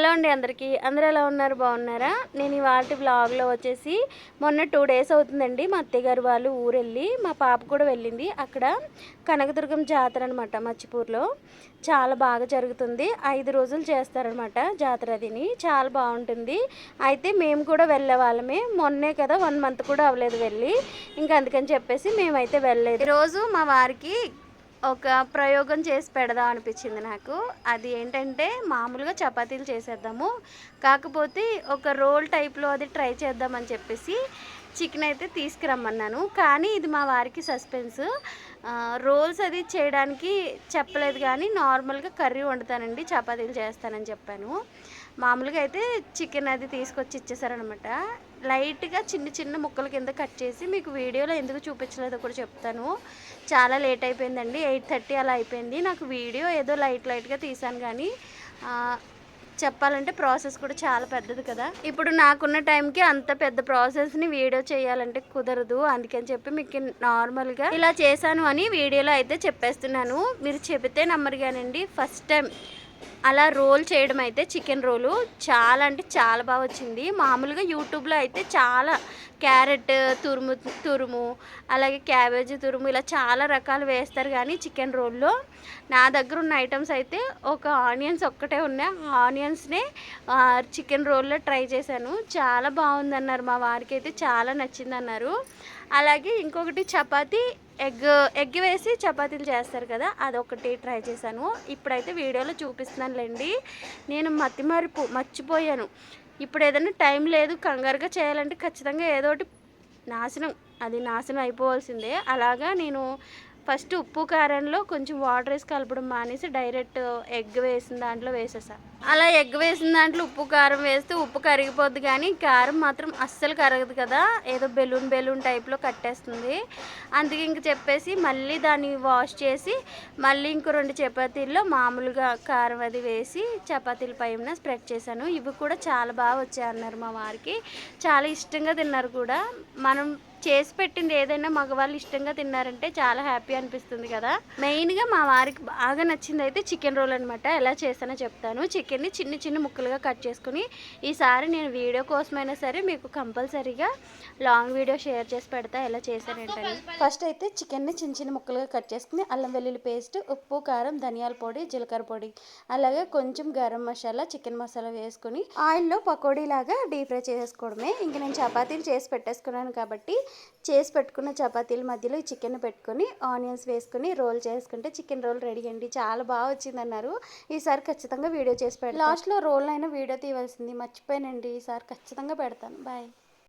Hello అండి అందరికీ. అందరూ ఎలా ఉన్నారు? బాగున్నారా? నేను ఇవాళ బ్లాగ్లో వచ్చేసి మొన్న టూ డేస్ అవుతుందండి. మా అత్తయ్య గారు వాళ్ళు ఊరెళ్ళి మా పాప కూడా వెళ్ళింది. అక్కడ కనకదుర్గం జాతర అనమాట మచ్చిపూర్లో చాలా బాగా జరుగుతుంది. ఐదు రోజులు చేస్తారనమాట జాతర అదిని చాలా బాగుంటుంది. అయితే మేము కూడా వెళ్ళే వాళ్ళమే. మొన్నే కదా వన్ మంత్ కూడా అవ్వలేదు వెళ్ళి. ఇంకా అందుకని చెప్పేసి మేమైతే వెళ్ళలేదు. ఈరోజు మా వారికి ఒక ప్రయోగం చేసి పెడదాం అనిపించింది నాకు. అది ఏంటంటే మామూలుగా చపాతీలు చేసేద్దాము. కాకపోతే ఒక రోల్ టైప్లో అది ట్రై చేద్దామని చెప్పేసి చికెన్ అయితే తీసుకురమ్మన్నాను. కానీ ఇది మా వారికి సస్పెన్స్. రోల్స్ అది చేయడానికి చెప్పలేదు కానీ నార్మల్గా కర్రీ వండుతానండి చపాతీలు చేస్తానని చెప్పాను. మామూలుగా అయితే చికెన్ అది తీసుకొచ్చి ఇచ్చేసారనమాట లైట్గా చిన్న చిన్న ముక్కల కింద కట్ చేసి మీకు వీడియోలో ఎందుకు చూపించలేదో కూడా చెప్తాను. చాలా లేట్ అయిపోయిందండి ఎయిట్ థర్టీ అలా అయిపోయింది. నాకు వీడియో ఏదో లైట్ లైట్గా తీసాను కానీ చెప్పాలంటే ప్రాసెస్ కూడా చాలా పెద్దది కదా. ఇప్పుడు నాకున్న టైంకి అంత పెద్ద ప్రాసెస్ని వీడియో చేయాలంటే కుదరదు. అందుకని చెప్పి మీకు నార్మల్గా ఇలా చేశాను అని వీడియోలో అయితే చెప్పేస్తున్నాను. మీరు చెబితే నమ్మరు కానండి ఫస్ట్ టైం అలా రోల్ చేయడం అయితే చికెన్ రోలు చాలా అంటే చాలా బాగా వచ్చింది. మామూలుగా యూట్యూబ్లో అయితే చాలా క్యారెట్ తురుము తురుము అలాగే క్యాబేజీ తురుము ఇలా చాలా రకాలు వేస్తారు. కానీ చికెన్ రోల్లో నా దగ్గర ఉన్న ఐటమ్స్ అయితే ఒక ఆనియన్స్ ఒక్కటే ఉన్నాయి ఆనియన్స్నే చికెన్ రోల్లో ట్రై చేశాను. చాలా బాగుందన్నారు మా వారికి అయితే చాలా నచ్చింది అన్నారు అలాగే ఇంకొకటి చపాతీ ఎగ్ ఎగ్ వేసి చపాతీలు చేస్తారు కదా అదొకటి ట్రై చేశాను. ఇప్పుడైతే వీడియోలో చూపిస్తున్నానులేండి నేను మతిమరుపు మర్చిపోయాను. ఇప్పుడు ఏదైనా టైం లేదు కంగారుగా చేయాలంటే ఖచ్చితంగా ఏదో ఒకటి నాశనం అది నాశనం అయిపోవాల్సిందే. అలాగా నేను ఫస్ట్ ఉప్పు కారంలో కొంచెం వాటర్ వేసి కలపడం మానేసి డైరెక్ట్ ఎగ్ వేసిన దాంట్లో వేసేసా. అలా ఎగ్ వేసిన దాంట్లో ఉప్పు కారం వేస్తే ఉప్పు కరిగిపోద్ది కానీ కారం మాత్రం అస్సలు కరగదు కదా. ఏదో బెలూన్ బెలూన్ టైప్లో కట్టేస్తుంది. అందుకే ఇంక చెప్పేసి మళ్ళీ దాన్ని వాష్ చేసి మళ్ళీ ఇంకో రెండు చపాతీల్లో మామూలుగా కారం అది వేసి చపాతీల పైన స్ప్రెడ్ చేశాను. ఇవి కూడా చాలా బాగా వచ్చాయి అన్నారు మా వారికి. చాలా ఇష్టంగా తిన్నారు కూడా. మనం చేసి పెట్టింది ఏదైనా మగవాళ్ళు ఇష్టంగా తిన్నారంటే చాలా హ్యాపీ అనిపిస్తుంది కదా. మెయిన్గా మా వారికి బాగా నచ్చింది అయితే చికెన్ రోల్ అనమాట ఎలా చేసానో చెప్తాను. చికెన్ని చిన్న చిన్న ముక్కలుగా కట్ చేసుకుని ఈసారి నేను వీడియో కోసమైనా సరే మీకు కంపల్సరీగా లాంగ్ వీడియో షేర్ చేసి పెడతా. ఎలా చేశానంటే ఫస్ట్ అయితే చికెన్ని చిన్న చిన్న ముక్కలుగా కట్ చేసుకుని అల్లం వెల్లుల్లి పేస్ట్ ఉప్పు కారం ధనియాల పొడి జీలకర్ర పొడి అలాగే కొంచెం గరం మసాలా చికెన్ మసాలా వేసుకుని ఆయిల్లో పకోడీ లాగా డీప్ ఫ్రై చేసుకోవడమే. ఇంక నేను చపాతీలు చేసి పెట్టేసుకున్నాను కాబట్టి చేసి పెట్టుకున్న చపాతీల మధ్యలో చికెన్ పెట్టుకొని ఆనియన్స్ వేసుకొని రోల్ చేసుకుంటే చికెన్ రోల్ రెడీ అండి. చాలా బాగా వచ్చింది అన్నారు ఈసారి ఖచ్చితంగా వీడియో చేసి పెడతాను లాస్ట్లో రోల్ అయినా వీడియో తీయవలసింది. మర్చిపోయానండి. ఈసారి ఖచ్చితంగా పెడతాను. బాయ్.